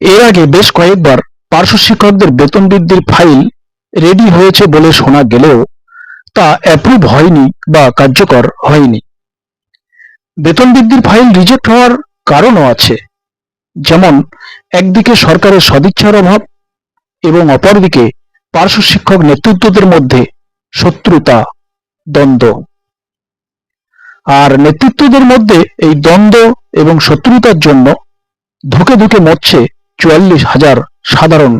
এর আগে বেশ কয়েকবার পার্শ্ব শিক্ষকদের বেতন বৃদ্ধির ফাইল রেডি হয়েছে বলে শোনা গেলেও তা অ্যাপ্রুভ হয়নি বা কার্যকর হয়নি। বেতন বৃদ্ধির ফাইল রিজেক্ট হওয়ার কারণও আছে, যেমন একদিকে সরকারের সদিচ্ছার অভাব এবং অপরদিকে পার্শ্ব শিক্ষক নেতৃত্বদের মধ্যে শত্রুতা, দ্বন্দ্ব। আর নেতৃত্বদের মধ্যে এই দ্বন্দ্ব এবং শত্রুতার জন্য ধুকে ধুকে মরছে চুয়াল্লিশ হাজার সাধারণ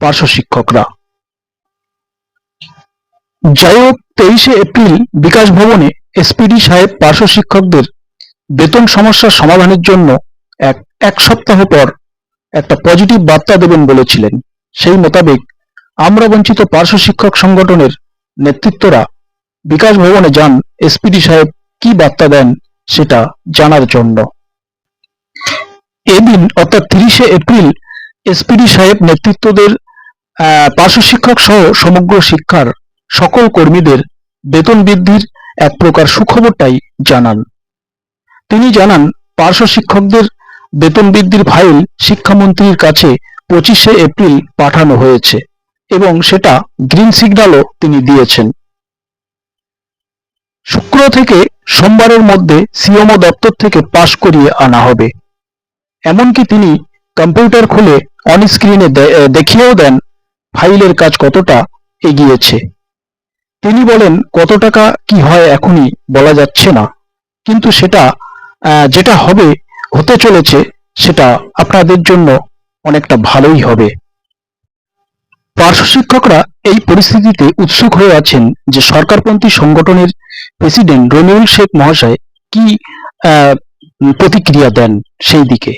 পার্শ্ব শিক্ষকরা। যাই হোক, তেইশে এপ্রিল বিকাশ ভবনে এসপিডি সাহেব পার্শ্ব শিক্ষকদের বেতন সমস্যার সমাধানের জন্য এক এক সপ্তাহ পর একটা পজিটিভ বার্তা দেবেন বলেছিলেন। সেই মোতাবেক আমরা বঞ্চিত পার্শ্ব শিক্ষক সংগঠনের নেতৃত্বরা বিকাশ ভবনে যান এসপিডি সাহেব কি বার্তা দেন সেটা জানার জন্য। এদিন, অর্থাৎ তিরিশে এপ্রিল, এসপিডি সাহেব নেতৃত্বদের পার্শ্ব শিক্ষক সহ সমগ্র শিক্ষার সকল কর্মীদের বেতন বৃদ্ধির এক প্রকার সুখবরটাই জানান। তিনি জানান, পার্শ্ব শিক্ষকদের বেতন বৃদ্ধির ফাইল শিক্ষামন্ত্রীর কাছে পঁচিশে এপ্রিল পাঠানো হয়েছে এবং সেটা গ্রিন সিগন্যালও তিনি দিয়েছেন। শুক্র থেকে সোমবারের মধ্যে সিএমও দপ্তর থেকে পাশ করিয়ে আনা হবে। এমনকি তিনি কম্পিউটার খুলে অন স্ক্রিনে দেখিয়েও দেন ফাইলের কাজ কতটা এগিয়েছে। তিনি বলেন, কত টাকা কি হয় এখনই বলা যাচ্ছে না। কিন্তু সেটা যেটা হবে, হতে চলেছে, সেটা আপনাদের জন্য অনেকটা ভালোই হবে। পার্শ্ব শিক্ষকরা এই পরিস্থিতিতে উৎসুক হয়ে আছেন যে সরকারপন্থী সংগঠনের প্রেসিডেন্ট রনিউল শেখ মহাশয় কি প্রতিক্রিয়া দেন সেই দিকে।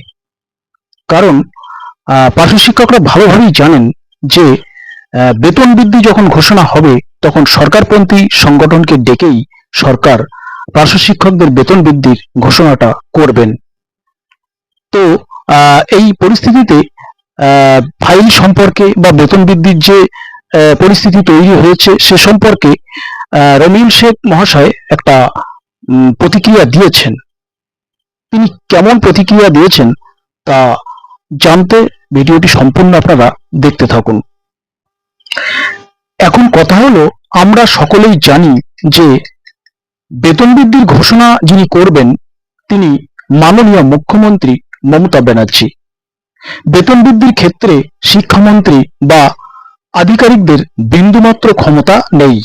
কারণ পার্শ্ব শিক্ষকরা ভালোভাবেই জানেন যে বেতন বৃদ্ধি যখন ঘোষণা হবে তখন সরকারপন্থী সংগঠনকে ডেকেই সরকার পার্শ্ব শিক্ষকদের বেতন বৃদ্ধির ঘোষণাটা করবেন। তো এই পরিস্থিতিতে ফাইল সম্পর্কে বা বেতন বৃদ্ধির যে পরিস্থিতি তৈরি হয়েছে সে সম্পর্কে আহ, রমিউল শেখ মহাশয় একটা প্রতিক্রিয়া দিয়েছেন। তিনি কেমন প্রতিক্রিয়া দিয়েছেন তা জানতে ভিডিওটি সম্পূর্ণ আপনারা দেখতে থাকুন। এখন কথা হলো, আমরা সকলেই জানি যে বেতন বৃদ্ধির ঘোষণা যিনি করবেন, তিনি মাননীয় মুখ্যমন্ত্রী মমতা ব্যানার্জি। বেতন বৃদ্ধির ক্ষেত্রে শিক্ষামন্ত্রী বা আধিকারিকদের বিন্দুমাত্র ক্ষমতা নেই।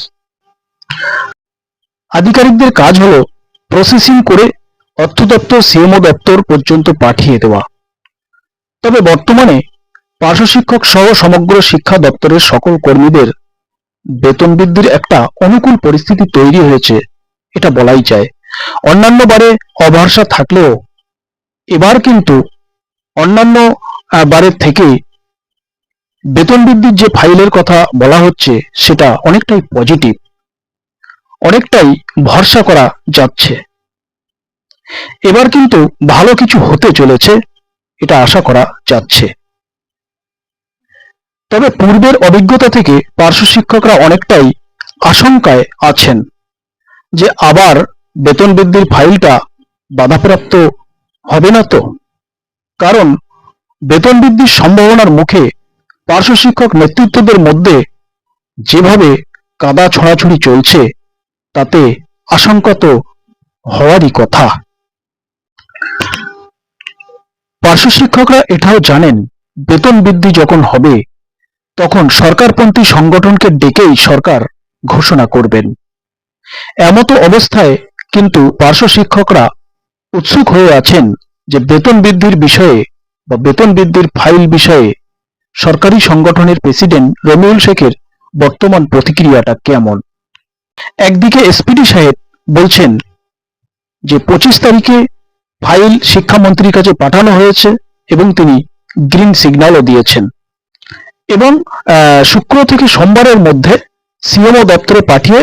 আধিকারিকদের কাজ হলো প্রসেসিং করে অর্থ দপ্তর সিএমও দপ্তর পর্যন্ত পাঠিয়ে দেওয়া। তবে বর্তমানে পার্শ্ব শিক্ষক সহ সমগ্র শিক্ষা দপ্তরের সকল কর্মীদের বেতন বৃদ্ধির একটা অনুকূল পরিস্থিতি তৈরি হয়েছে, এটা বলাই যায়। অন্যান্য বারে অভরসা থাকলেও এবার কিন্তু অন্যান্য বারের থেকে বেতন বৃদ্ধির যে ফাইলের কথা বলা হচ্ছে, সেটা অনেকটাই পজিটিভ। অনেকটাই ভরসা করা যাচ্ছে। এবার কিন্তু ভালো কিছু হতে চলেছে। এটা আশা করা যাচ্ছে। তবে পূর্বের অভিজ্ঞতা থেকে পার্শ্ব শিক্ষকরা অনেকটাই আশঙ্কায় আছেন যে আবার বেতন বৃদ্ধির ফাইলটা বাধাপ্রাপ্ত হবে না তো? কারণ বেতন বৃদ্ধির সম্ভাবনার মুখে পার্শ্ব শিক্ষক নেতৃত্বদের মধ্যে যেভাবে কাদা ছড়াছড়ি চলছে, তাতে আশঙ্কা তো হওয়ারই কথা। পার্শ্ব শিক্ষকরা এটাও জানেন, বেতন বৃদ্ধি যখন হবে, তখন সরকারপন্থী সংগঠনকে ডেকেই সরকার ঘোষণা করবেন। এমতো অবস্থায় কিন্তু পার্শ্ব শিক্ষকরা উৎসুক হয়ে আছেন যে বেতন বৃদ্ধির বিষয়ে বা বেতন বৃদ্ধির ফাইল বিষয়ে সরকারি সংগঠনের প্রেসিডেন্ট রমিউল শেখের বর্তমান প্রতিক্রিয়াটা কেমন। একদিকে এসপিডি সাহেব বলছেন যে পঁচিশ তারিখে ফাইল শিক্ষামন্ত্রীর কাছে পাঠানো হয়েছে এবং তিনি গ্রিন সিগন্যালও দিয়েছেন। এবং শুক্র থেকে সোমবারের মধ্যে সিএমও দপ্তরে পাঠিয়ে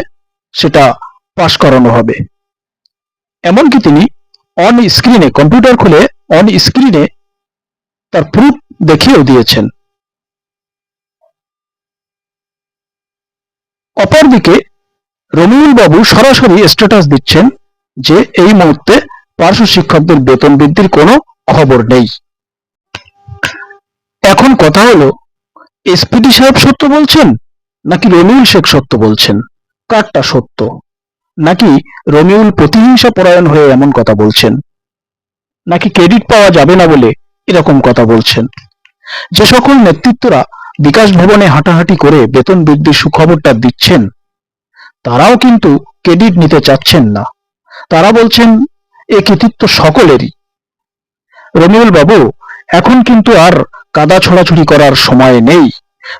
সেটা পাশ করানো হবে। এমনকি তিনি অন স্ক্রিনে কম্পিউটার খুলে অন স্ক্রিনে তার প্রুফ দেখিয়েও দিয়েছেন। অপরদিকে রমিউল বাবু সরাসরি স্ট্যাটাস দিচ্ছেন যে এই মুহূর্তে পার্শ্ব শিক্ষকদের বেতন বৃদ্ধির কোনো খবর নেই। এখন কথা হলো, এসপিডি সাহেব সত্য বলছেন, নাকি রমিউল শেখ সত্য বলছেন? কারটা সত্য? নাকি রমিউল প্রতিহিংসা পরায়ণ হয়ে এমন কথা বলছেন? নাকি ক্রেডিট পাওয়া যাবে না বলে এরকম কথা বলছেন? যে সকল নেতৃত্বরা বিকাশ ভবনে হাঁটাহাঁটি করে বেতন বৃদ্ধির সুখবরটা দিচ্ছেন, তারাও কিন্তু ক্রেডিট নিতে চাচ্ছেন না। তারা বলছেন এ কৃতিত্ব সকলেরই। রমিউল বাবু, এখন কিন্তু আর কাদা ছড়াছড়ি করার সময় নেই।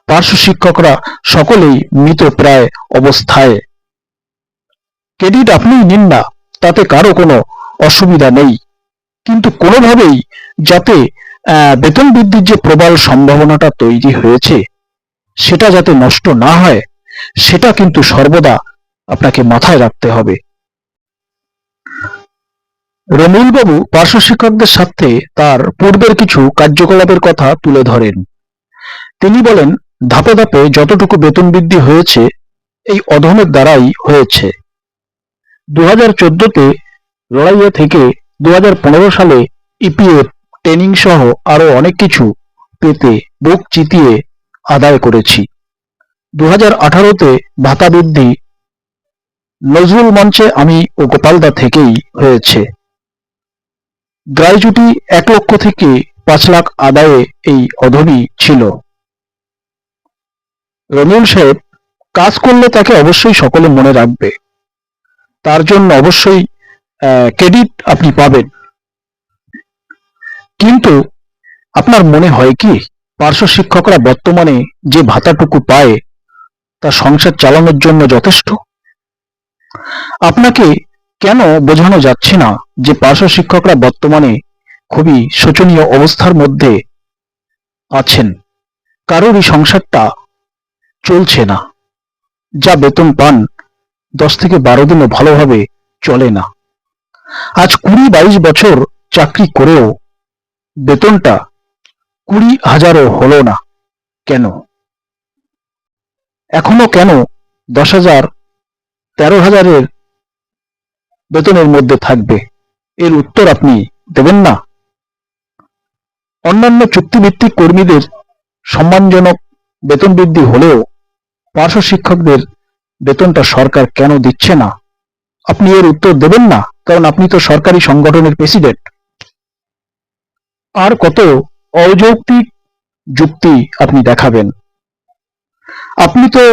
পার্শ্ব শিক্ষকরা সকলেই মৃত প্রায় অবস্থায়। ক্রেডিট আপনিই নিন না, তাতে কারও কোনো অসুবিধা নেই। কিন্তু কোনোভাবেই যাতে বেতন বৃদ্ধির যে প্রবল সম্ভাবনাটা তৈরি হয়েছে, সেটা যাতে নষ্ট না হয়, সেটা কিন্তু সর্বদা আপনাকে মাথায় রাখতে হবে। রমিউল বাবু পার্শ্ব শিক্ষকদের সাথে তার পূর্বের কিছু কার্যকলাপের কথা তুলে ধরেন। তিনি বলেন, ধাপে ধাপে যতটুকু বেতন বৃদ্ধি হয়েছে, এই অধমের দ্বারাই হয়েছে। দু হাজার চোদ্দতে লড়াইয়া থেকে দু সালে ইপিএফ, ট্রেনিং সহ আরও অনেক কিছু পেতে বুক চিতিয়ে আদায় করেছি। দু হাজার আঠারোতে ভাতা বৃদ্ধি, নজরুল মঞ্চে আমি ও গোপালদা থেকেই হয়েছে। গ্রাইজুটি এক লক্ষ থেকে পাঁচ লাখ আদায়ে এই অধমী ছিল। রমিউল সাহেব কাজ করলে তাকে অবশ্যই সকলে মনে রাখবে। তার জন্য অবশ্যই ক্রেডিট আপনি পাবেন। কিন্তু আপনার মনে হয় কি, পার্শ্ব শিক্ষকরা বর্তমানে যে ভাতাটুকু পায়, তা সংসার চালানোর জন্য যথেষ্ট? আপনাকে কেন বোঝানো যাচ্ছে না যে পার্শ্ব শিক্ষকরা বর্তমানে খুবই শোচনীয় অবস্থার মধ্যে আছেন? কারোরই সংসারটা চলছে না, যা বেতন পান দশ থেকে বারো দিনও ভালোভাবে চলে না। আজ কুড়ি বাইশ বছর চাকরি করেও বেতনটা কুড়ি হাজারও হলো না, কেন? এখনও কেন দশ হাজার তেরো হাজারের বেতনের মধ্যে থাকবে। এর উত্তর আপনি দেবেন না। অন্যান্য চুক্তিভিত্তিক কর্মীদের সম্মানজনক বেতন বৃদ্ধি হলেও পার্শ্ব শিক্ষকদের বেতনটা সরকার কেন দিচ্ছে না? আপনি এর উত্তর দেবেন না, কারণ আপনি তো সরকারি সংগঠনের প্রেসিডেন্ট। আর কত অযৌক্তিক যুক্তি আপনি দেখাবেন। আপনি তো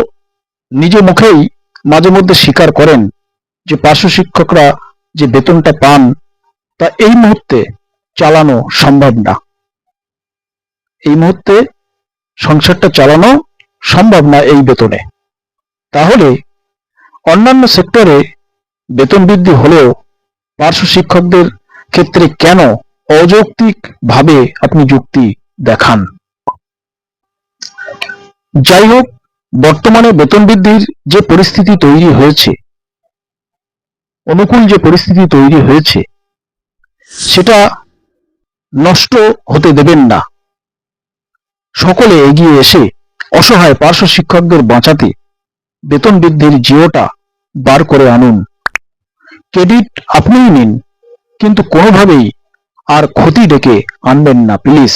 নিজে মুখেই মাঝে মধ্যে স্বীকার করেন যে পার্শ্ব শিক্ষকরা যে বেতনটা পান, তা এই মুহূর্তে চালানো সম্ভব না। এই মুহূর্তে সংসারটা চালানো সম্ভব না এই বেতনে। তাহলে অন্যান্য সেক্টরে বেতন বৃদ্ধি হলেও পার্শ্ব শিক্ষকদের ক্ষেত্রে কেন অযৌক্তিক ভাবে আপনি যুক্তি দেখান? যাই হোক, বর্তমানে বেতন বৃদ্ধির যে পরিস্থিতি তৈরি হয়েছে অনুকূল যে পরিস্থিতি তৈরি হয়েছে, সেটা নষ্ট হতে দেবেন না। সকলে এগিয়ে এসে অসহায় পার্শ্ব শিক্ষকদের বাঁচাতে বেতন বৃদ্ধির জিওটা বার করে আনুন। ক্রেডিট আপনিই নিন, কিন্তু কোনোভাবেই আর ক্ষতি ডেকে আনবেন না, প্লিজ।